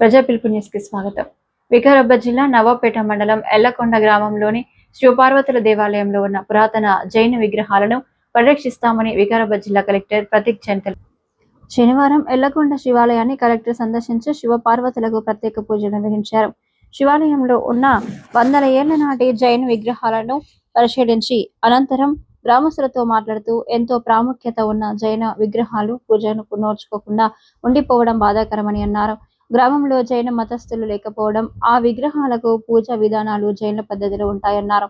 ప్రజా పిలుపు న్యూస్కి స్వాగతం. వికారాబాద్ జిల్లా నవాపేట మండలం ఎల్లకొండ గ్రామంలోని శివపార్వతుల దేవాలయంలో ఉన్న పురాతన జైన విగ్రహాలను పరిరక్షిస్తామని వికారాబాద్ జిల్లా కలెక్టర్ ప్రతీక్ చంతల్ శనివారం ఎల్లకొండ శివాలయాన్ని కలెక్టర్ సందర్శించి శివపార్వతులకు ప్రత్యేక పూజలు నిర్వహించారు. శివాలయంలో ఉన్న వందల ఏళ్ళ నాటి జైన విగ్రహాలను పరిశీలించి అనంతరం గ్రామస్తులతో మాట్లాడుతూ ఎంతో ప్రాముఖ్యత ఉన్న జైన విగ్రహాలు పూజను నోర్చుకోకుండా ఉండిపోవడం బాధాకరమని అన్నారు. గ్రామంలో జైన మతస్థులు లేకపోవడం ఆ విగ్రహాలకు పూజా విధానాలు జైన పద్ధతిలో ఉంటాయన్నారు.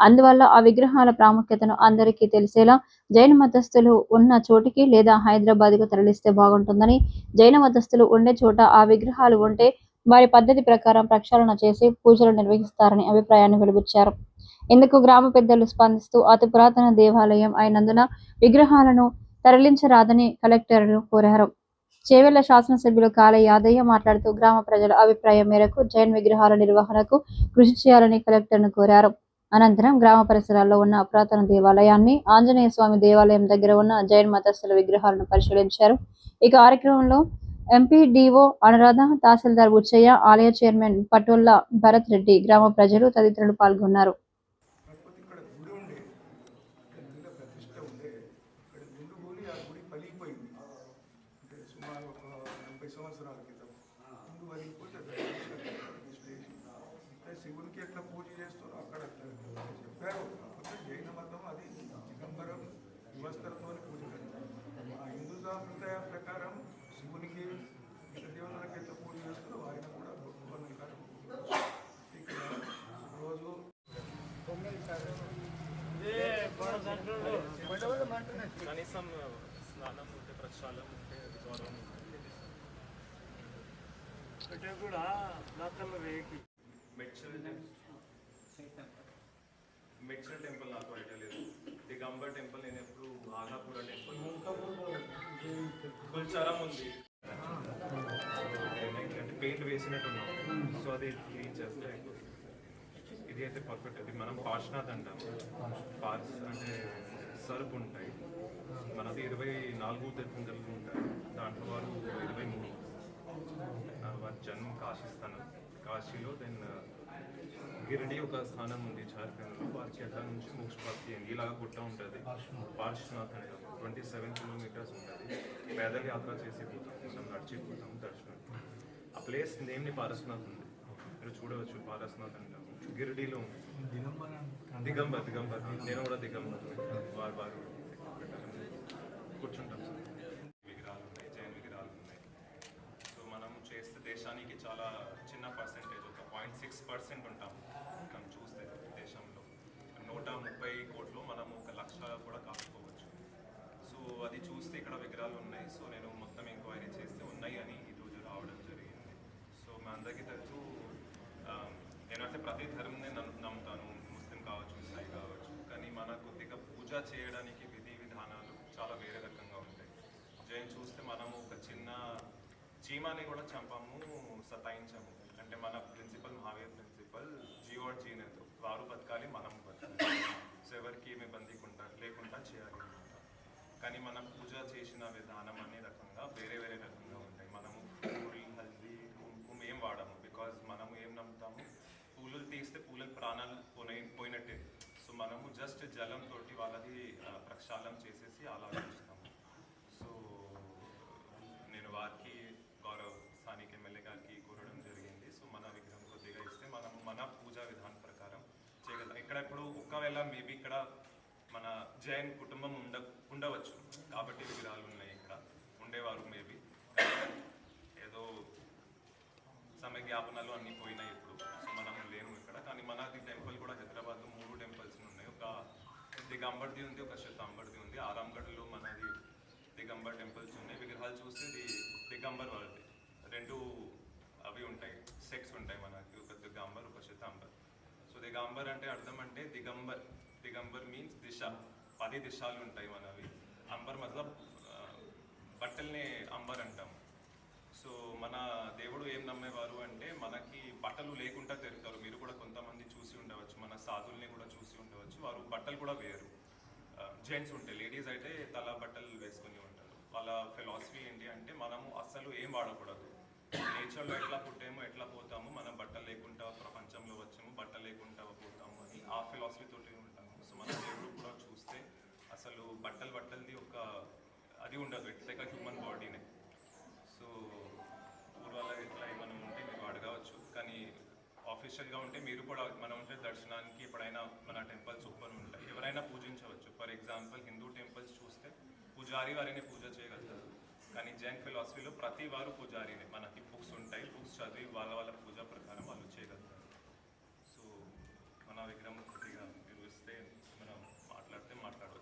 అందువల్ల ఆ విగ్రహాల ప్రాముఖ్యతను అందరికీ తెలిసేలా జైన మతస్థులు ఉన్న చోటికి లేదా హైదరాబాద్కు తరలిస్తే బాగుంటుందని జైన మతస్థులు ఉండే చోట ఆ విగ్రహాలు ఉంటే వారి పద్ధతి ప్రకారం ప్రక్షాళన చేసి పూజలు నిర్వహిస్తారని అభిప్రాయాన్ని వెలుబుచ్చారు. ఇందుకు గ్రామ పెద్దలు స్పందిస్తూ అతి పురాతన దేవాలయం అయినందున విగ్రహాలను తరలించరాదని కలెక్టర్లు కోరారు. చేవెళ్ళ శాసనసభ్యులు కాళ యాదయ్య మాట్లాడుతూ గ్రామ ప్రజల అభిప్రాయం మేరకు జైన్ విగ్రహాల నిర్వహణకు కృషి చేయాలని కలెక్టర్ను కోరారు. అనంతరం గ్రామ పరిసరాల్లో ఉన్న పురాతన దేవాలయాన్ని ఆంజనేయ స్వామి దేవాలయం దగ్గర ఉన్న జైన్ మతస్థుల విగ్రహాలను పరిశీలించారు. ఈ కార్యక్రమంలో ఎంపీడీఓ అనురాధ తహసీల్దార్ బుచ్చయ్య ఆలయ చైర్మన్ పటోల్లా భరత్ రెడ్డి గ్రామ ప్రజలు తదితరులు పాల్గొన్నారు కాకపోతే ఇక్కడ గుడి ఉండే ఇక్కడ లింగ ప్రతిష్ట ఉండే ఇక్కడ గుండు కూలి ఆ గుడి పలిగిపోయింది అంటే సుమారు ఒక నలభై సంవత్సరాల క్రితం గుండు పలిగిపోతే అది ప్రతిష్ట చేసి అంటే శివునికి ఎట్లా పూజ చేస్తారో అక్కడ చెప్పారు. కాకపోతే జైన మతం అది దిగంబరం వ్యవస్థలతో పూజ చేస్తారు ఆ హిందూ సాంప్రదాయం ప్రకారం శివునికి ఇతర దేవతలకు ఎట్లా పూజ చేస్తారో ఆయన కూడా భగవాన్ ఇక్కడ రోజు కనీసం స్నానం ఉంటే ప్రక్షాళన ఉంటే అది గౌరవం మెడ్చల్ మెడ్చల్ టెంపుల్ నాకు ఐడియా లేదు. దిగంబర్ టెంపుల్ నేను ఎప్పుడు ఆగాపుర టెంపుల్ కుల్చారం ఉంది పెయింట్ వేసినట్టున్నాం. సో అది క్లీన్ చేస్తే ఇది అయితే పర్ఫెక్ట్ అది మనం పార్శ్నాథ్ అంటాం. పార్స్ అంటే సరుకు ఉంటాయి. మనది ఇరవై నాలుగు తెప్పిందలు ఉంటాయి. దాంట్లో వారు ఇరవై మూడు. వారి జన్మం కాశిస్తాను కాశీలో దెన్ గిరిడి ఒక స్థానం ఉంది జార్ఖండ్లో వారికి అక్కడ నుంచి మోక్ష ప్రాప్తి అయింది. ఇలాగ గుట్ట ఉంటుంది. పార్శ్వనాథ్. అంటాం ట్వంటీ సెవెన్ కిలోమీటర్స్ ఉంటుంది. పేదల యాత్ర చేసి పోతాం మనం నడిచిపోతాం దర్శనం. ఆ ప్లేస్ నేమ్ని పారస్నాథ్ ఉంది. మీరు చూడవచ్చు పారస్నాథ్ అంటాం గిరిడిలో ఉంది. దిగంబర్ దిగంబర్ నేను కూడా దిగంబర్. వారు వారు కూర్చుంటాం. సార్ విగ్రహాలు ఉన్నాయి జైన్ విగ్రహాలు ఉన్నాయి. సో మనం చేస్తే దేశానికి చాలా పాయింట్ సిక్స్ పర్సెంట్ ఉంటాం. మనం చూస్తే దేశంలో. నూట ముప్పై కోట్లు మనం ఒక లక్ష కూడా కాపుకోవచ్చు. సో అది చూస్తే ఇక్కడ విగ్రహాలు ఉన్నాయి. సో నేను మొత్తం ఎంక్వైరీ చేస్తే ఉన్నాయి అని ఈరోజు రావడం జరిగింది. సో మా అందరికీ తెలుసు ఆ, నేనంటే ప్రతి ధర్మని నమ్ముతాను. ముస్లిం కావచ్చు సాయి కావచ్చు. కానీ మన కొద్దిగా పూజ చేయడానికి విధి విధానాలు చాలా వేరే రకంగా ఉంటాయి. జైన్ చూస్తే మనము ఒక చిన్న చీమాని కూడా చంపాము సతాయించాము అంటే మన ప్రిన్సిపల్ మహావీర్ ప్రిన్సిపల్ జియో జీనేతో వారు బతకాలి మనం బతకాలి. సో ఎవరికి ఏమి బందీకుండా లేకుండా చేయాలి అనమాట కానీ మనం పూజ చేసిన విధానం అనే రకంగా వేరే వేరే రకంగా ఉంటాయి. మనము పూరి హల్దీ కుంకుమ ఏం వాడము. బికాజ్ మనము ఏం నమ్ముతాము? పూలు తీస్తే పూల ప్రాణాలు పోయి పోయినట్టే. సో మనము జస్ట్ జలంతో వాళ్ళది ప్రక్షాళనం ప్రక్షాళన చేసేసి అలా ఉంచుతాము. సో నేను వారికి గౌరవ్ స్థానిక ఎమ్మెల్యే గారికి కోరడం జరిగింది సో మన విగ్రహం కొద్దిగా ఇస్తే మనము మన పూజా విధానం ప్రకారం చేయగలుగుతాం ఇక్కడ ఇప్పుడు ఒకవేళ మేబీ ఇక్కడ మన జైన్ కుటుంబం ఉండ ఉండవచ్చు. కాబట్టి విగ్రహాలు ఉన్నాయి ఇక్కడ. ఉండేవారు మేబీ. ఏదో సమయ జ్ఞాపనాలు అన్నీ పోయినాయి ఇప్పుడు. సో మనం లేను ఇక్కడ. కానీ మనది టెంపుల్ కూడా హైదరాబాద్ మూడు టెంపుల్స్ ఉన్నాయి. ఒక దిగంబర్ది ఉంది ఒక శతాంబర్ది ఉంది. ఆరాంగఢ్లో మనది దిగంబర్ టెంపుల్స్ ఉన్నాయి. విగ్రహాలు చూస్తే ఇది దిగంబర్ వాళ్ళది. రెండు అవి ఉంటాయి. సెక్స్ ఉంటాయి మనకి ఒక దిగంబర్ ఒక శతాంబర్. దిగంబర్ అంటే అర్థం అంటే దిగంబర్. దిగంబర్ మీన్స్ దిశ. పది దిశాలు ఉంటాయి మనవి. అంబర్ మతలబ్ బట్టల్ని అంబర్ అంటాం. సో మన దేవుడు ఏం నమ్మేవారు అంటే మనకి బట్టలు లేకుండా తిరుగుతారు మీరు కూడా కొంతమంది చూసి ఉండవచ్చు. మన సాధుల్ని కూడా చూసి ఉండవచ్చు. వారు బట్టలు కూడా వేయరు. జెంట్స్ ఉంటే లేడీస్ అయితే తల బట్టలు వేసుకొని ఉంటారు. వాళ్ళ ఫిలాసఫీ ఏంటి అంటే మనము అస్సలు ఏం వాడకూడదు. నేచర్లో ఎట్లా పుట్టేమో ఎట్లా పోతాము మనం బట్టలు లేకుండా ప్రపంచంలో వచ్చాము బట్టలు లేకుండా పోతాము అని ఆ ఫిలాసఫీ తోటి ఉంటాము. సో మన దేవుడు కూడా చూస్తే అసలు బట్టలు బట్టలది ఒక అది ఉండదు. ఇట్స్ లైక్ హ్యూమన్ బాడీనే సో పూర్వాల ఇట్లా ఏమైనా ఉంటే మీరు అడగవచ్చు. కానీ ఆఫీషియల్గా ఉంటే మీరు కూడా మనం ఉంటే దర్శనానికి ఎప్పుడైనా మన టెంపుల్స్ ఓపెన్ ఉంటాయి. ఎవరైనా పూజించవచ్చు. ఫర్ ఎగ్జాంపుల్ హిందూ టెంపుల్స్ చూస్తే పూజారి వారిని పూజ చేయగలుగుతారు. కానీ జైన్ ఫిలాసఫీలో ప్రతి వారు పూజారినే. మనకి బుక్స్ ఉంటాయి బుక్స్ చదివి వాళ్ళ వాళ్ళ పూజ ప్రకారం వాళ్ళు చేయగలుగుతారు. సో మన విగ్రహం కొద్దిగా మీరు ఇస్తే మనం మాట్లాడితే మాట్లాడదు